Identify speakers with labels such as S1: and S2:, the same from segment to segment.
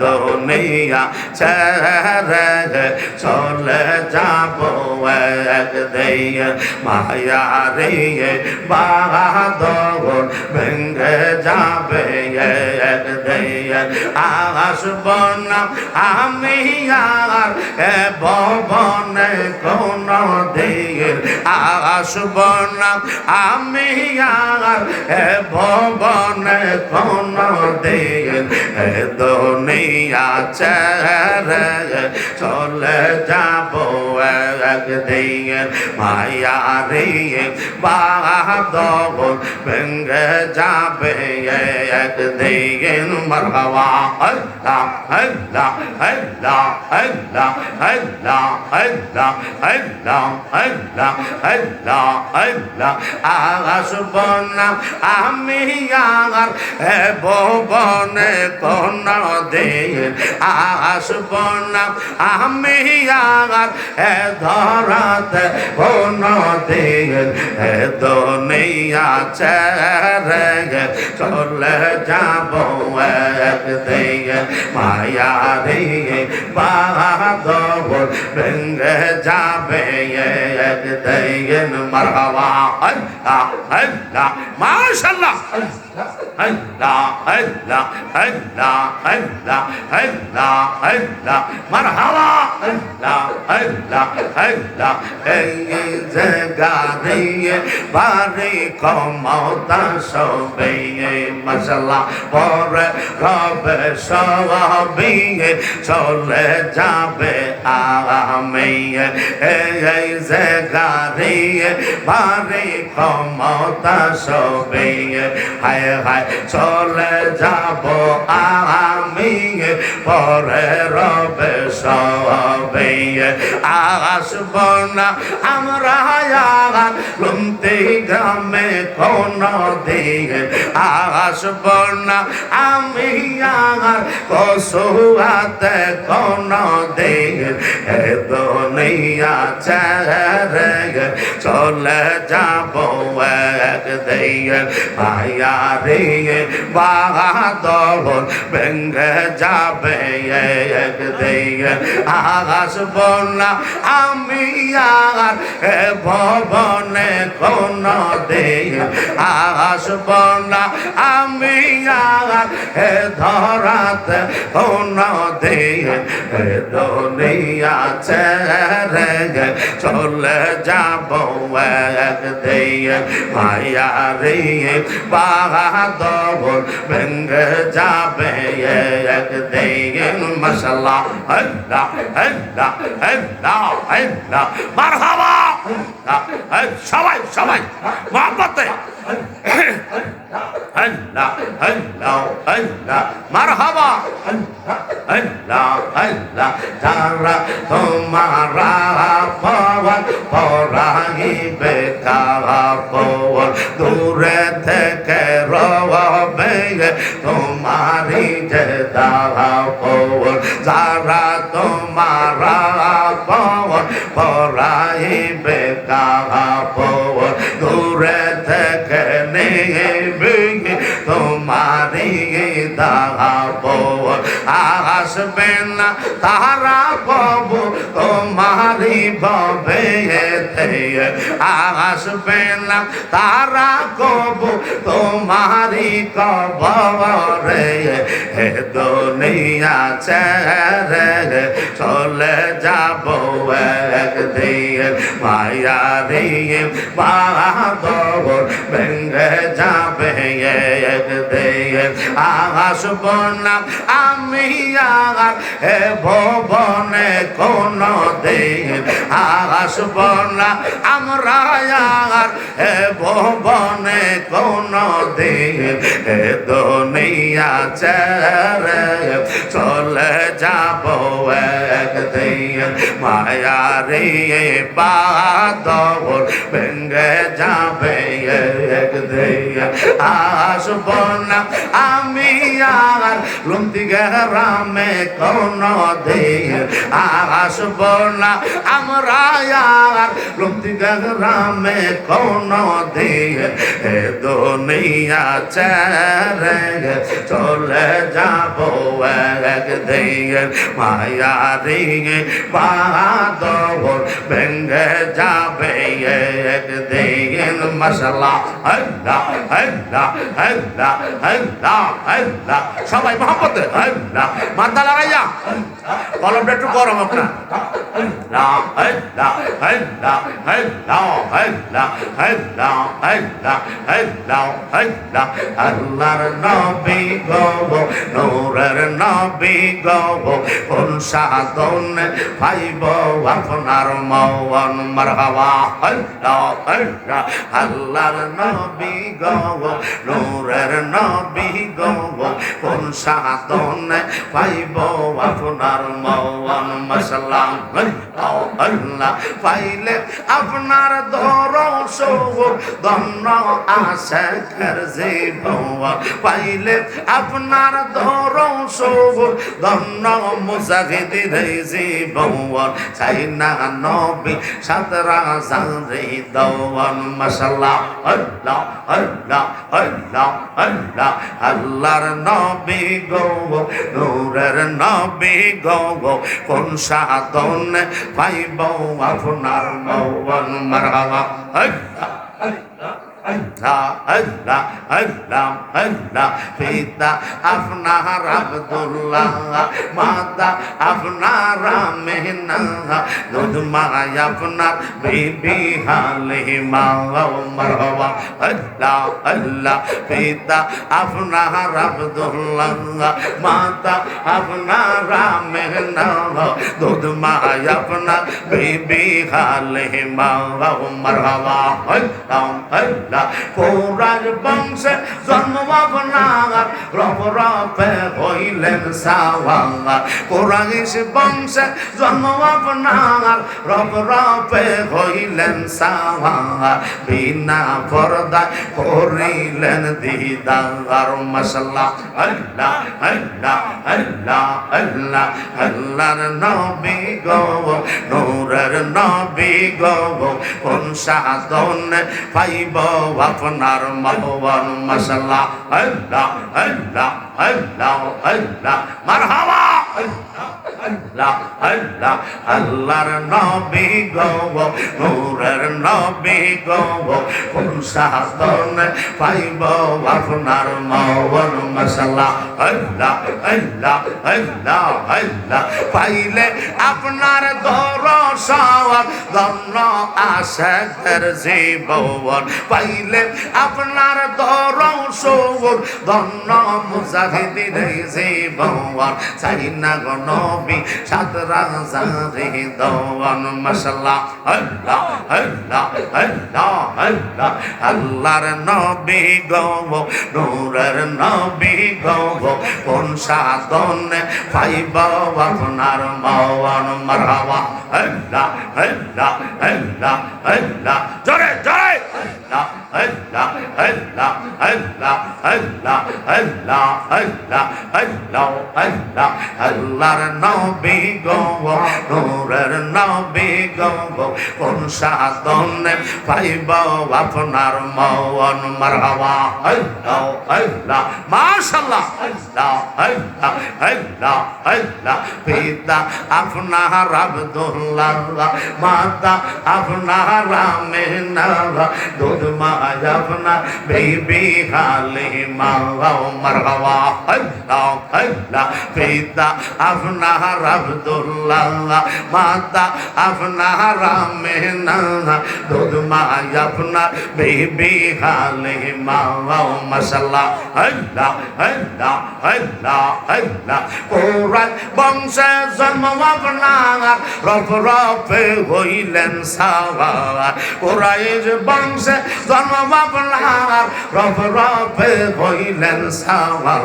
S1: দুনিয়া ছেড়ে চলে যাব একদিন। মায়া রে বাদর ভেঙ্গে যাবে একদিন। আসব না আমি আর এ ভবনে কোন দিন। আসব না আমি আর এ ভবনে কোন দিন। এ দুনিয়া ছেড়ে চলে যাব একদিন মায়া রে বাদব ভেঙ্গে যাবে একদিন মরহবা আল্লাহ আল্লাহ আল্লাহ আল্লাহ আল্লাহ আল্লাহ আল্লাহ আল্লাহ আল্লাহ আল্লাহ আসব না আমি এ ভবনে কোন দিন আসব না আমি আর এ ধরাতে কোন দিন এ দুনিয়া ছেড়ে চলে যাব একদিন মায়া রে বাদব ভেঙ্গে যাবে একদিন মারহাবা আল্লাহ মারহাবা! গাড়িয়ে বাড়ি কমতা সবে মশলা পরে রবে সবাবিয়ে চলে যাবে আমিয়ে এই যে গাড়িয়ে বাড়ি ক্ষমতা সবে হায় হায় চলে যাব আমি, পরে রবে সবে। আসব না আমরা লুমতে গ্রামে কোন দিকে। আসব না আমি আর কসুয়াতে কোন দিকে। এ দুনিয়া ছেড়ে চলে যাব একদিন ছায়া রে বাদল ভেঙ্গে যাবে দিয়ে আকাশ বনা আমি আর ভবনে কোন দিয়ে আকাশ বনা আমি আর হে ধরাতে কোন দিয়ে দুনিয়া ছেড়ে চলে যাব, এক দিয়ে মায়া রে। বাহাদর ভেঙ্গে যাবে একদিন মশলা আল্লাহ আল্লাহ আল্লাহ আল্লাহ মারহাবা! সবাই সবাই মহব্বতে। هلا هلا هلا مرحبا هلا هلا ترى تمارا পবন পরাহিবে তারা পবন দূরে থেকে রবে তোমারি যে তারা পবন যারা তোমারা পবন পরাহিবে তারা আসবে না তারা পাবো তোমারি ভবে আসবে না তারা কব তোমারি কবরে হে দুনিয়া ছেড়ে চলে যাব একদিন। মায়া দিয়ে বাদর ভেঙ্গে যাবে একদিন। আসব না আমি আর এ ভবনে কোন দিন আসব না। আমরা আর এ ভবনে কোন দিন এ দুনিয়া ছেড়ে চলে যাব এক একদিন। মায়ারে বাদর ভেঙ্গে যাবে আসব না আমি আর লুমতি গ্রামে কোন দিন আসব না আমরা আর লুমতি গ্রামে কোন দিন এ দুনিয়া ছেড়ে চলে যাব একদিন মায়ারি বাদর ভেঙ্গে যাবে একদিন মশলা আল্লাহ আল্লাহ আল্লাহ আল্লাহ আল্লাহ সবাই মোহাম্মদ আল্লাহ মাথা লাগাইয়া কলমটা একটু গরম আপনার আল্লাহ আল্লাহ আল্লাহ আল্লাহ আল্লাহ আল্লাহ আল্লাহ আল্লাহ আল্লাহ আল্লাহর নবী গো নূরের নবী গো কোন সাধন পাইব আপনার মৌন মারহাবা আল্লাহ আল্লাহর নবী গো, নূরের নবী গো, কোন সাধন পাইব আপনার মৌন মশলা আল্লাহ আল্লাহ পাইলে আপনার দরস দন্ন আশা কর পাইলে আপনার দরস দন্ন মুজাহিদির জীবন। চাই না নবী সাতরা জানরে দওয়ান মশলা আল্লাহ আল্লাহ আল্লাহ আল্লাহ। আল্লাহর নবী গো, নূরের নবী গো, কোন সাধন পাইব আপনার মৌন মারহাবা। আল্লাহ আল্লাহ। আল্লাহ আল্লাহ আল্লাহ পিতা আপনার আব্দুল্লাহ মাতা আপনার মেহনা দুধ মাই আপনার বিবি হালিমা মারহাবা। আল্লাহ আল্লাহ। পিতা আপনার আব্দুল্লাহ মাতা আপনার মেহনা দুধ মাই আপনার বিবি হালিমা মারহাবা। আল্লাহ আল্লাহ। না। পৌরাজ বংশে জন্মবাবনার রব রপে হইলেন সাওয়ার পৌরাগিস বংশে জন্মবাবনার রব রপে হইলেন সাওয়ার বিনা পর্দা করিলেন দিদার মশলা আল্লাহ আল্লাহ আল্লাহ আল্লাহ, আল্লাহর নবী গো নূরের নবী গো কোন সাধন পাইব আপনার মহবন মশলা আল্লাহ আল্লাহ। আল্লাহ আল্লাহ, মারহাবা, আল্লাহ আল্লাহ আল্লাহ, আল্লাহর নবী গো, নূরের নবী গো, কোন সাধন পাইব আপনার মহবন মশলা। আল্লাহ আল্লাহ আল্লাহ আল্লাহ, পাইলে আপনার দরসাওয়ার ধন্য আশাকের জীবন। পাইলে আপনার দরসওর ধন্য মুজাহিদির জীবন চাই না গো নবী সাতরা জারে দওয়ান মশলা আল্লাহ আল্লাহ আল্লাহ আল্লাহ আল্লাহর নবী গো নূরের নবী গো কোন সাধন পাইব আপনার মওয়ান? মারহাবা আল্লাহ আল্লাহ আল্লাহ আল্লাহ জোরে জোরে আল্লাহ আল্লাহ আল্লাহ আল্লাহ আল্লাহ আল্লাহ আল্লাহ আল্লাহ আল্লাহ আল্লাহর নবী গো নূরের নবী গো কোন সাধন পাইব আপনার মওয়ান মারহাবা আল্লাহ আল্লাহ মাশাআল্লাহ আল্লাহ আল্লাহ আল্লাহ আল্লাহ পিতা আপনার আব্দুল্লাহ মাতা আপনার আমেনা দুধ মা عجبنا بيبي خالي مرة ومرة حلا حلا فيدا أفنا عبد الله ماتا أفنا رامنا دود ما يفنا بيبي خالي مرة ومسلا حلا حلا حلا حلا قرآن بمس زلم وفنا رب رب হইলেন সাওয়ার ওরাইজ বংশে জন্ম আপনার রব, রবে হইলেন সাওয়া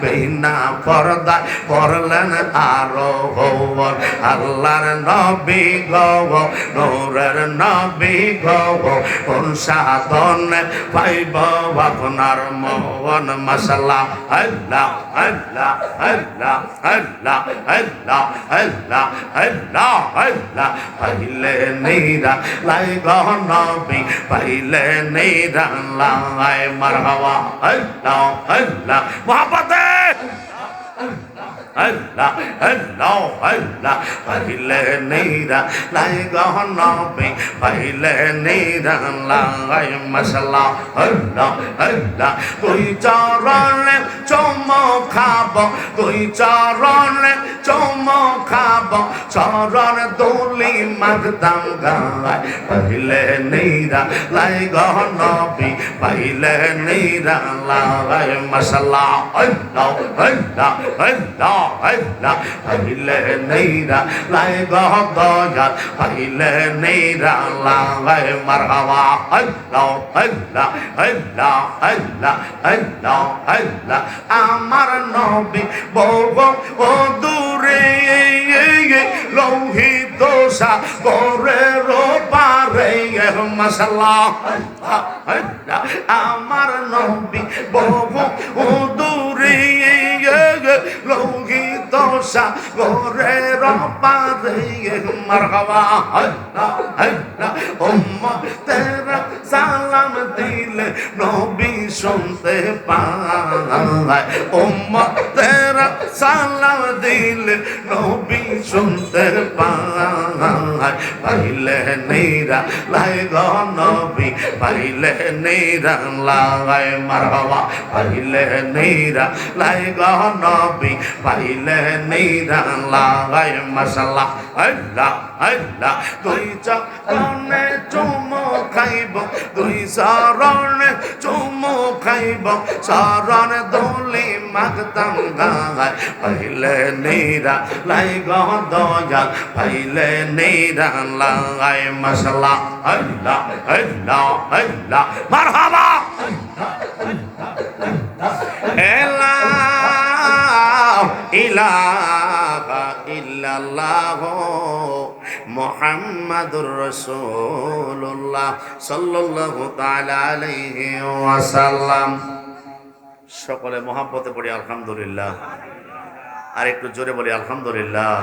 S1: বিনা পর্দায় পড়লেন আরও হওয়ার। আল্লাহর নবী গব নূরের নবী গব কোন সাধনে পাইব আপনার মোহন? মশলা আল্লাহ আল্লাহ আল্লাহ আল্লাহ আল্লাহ আল্লাহ আল্লাহ আল্লাহ। পাইলে নিরা লাই নবী পাইলে নিরা লাই মারহাবা। আল্লাহ আল্লাহ মহাপতে! আল্লাহ আল্লাহ আল্লাহ পাইলে নিরা, লাই নবী পাইলে নিরা, লাই মশলা আল্লাহ আল্লাহ তুই চরণে চমক খাব তুই চরণে চমক খাব, চরণ দোলি মাগদাম গায়। পাইলে নিরা, লাই নবী পাইলে নিরা, লাই মশলা আল্লাহ আল্লাহ আল্লাহ la haile neira la godoya haile neira la gai marhaba la la la la la la amar nobi bogo o dure লোহিত সাগরের পারে মশলা আমার নবী বহু দূরে موسى هريرة باري مرغوة هلا هلا أم ترى সালাম দিলে নবী শুনতে পায়। উম্মত তেরা সালাম দিলে নবী শুনতে পায়। পাইলে নেরা লাই গো নবী, পাইলে নেরা লাই মারহাবা। পাইলে নেরা লাই গো নবী, পাইলে নেরা লাই মশলা আল্লাহ আল্লাহ তুই চরণে চুমো খাইব তুই শরণে চুমো খাইব। শরণ দোলি মাগতাম গায়, পাইলে নিরা লাই গহ পাইলে নিরা লাই মশলা। আল্লাহ আল্লাহ আল্লাহ মারহাবা। এলা ইলাহা ইল্লাল্লাহ মুহাম্মাদুর রসুল্লাহ সাল্লাহ তালাম সকলে মহাব্বতে পড়ি আলহামদুলিল্লাহ। আর একটু জোরে বলি আলহামদুলিল্লাহ।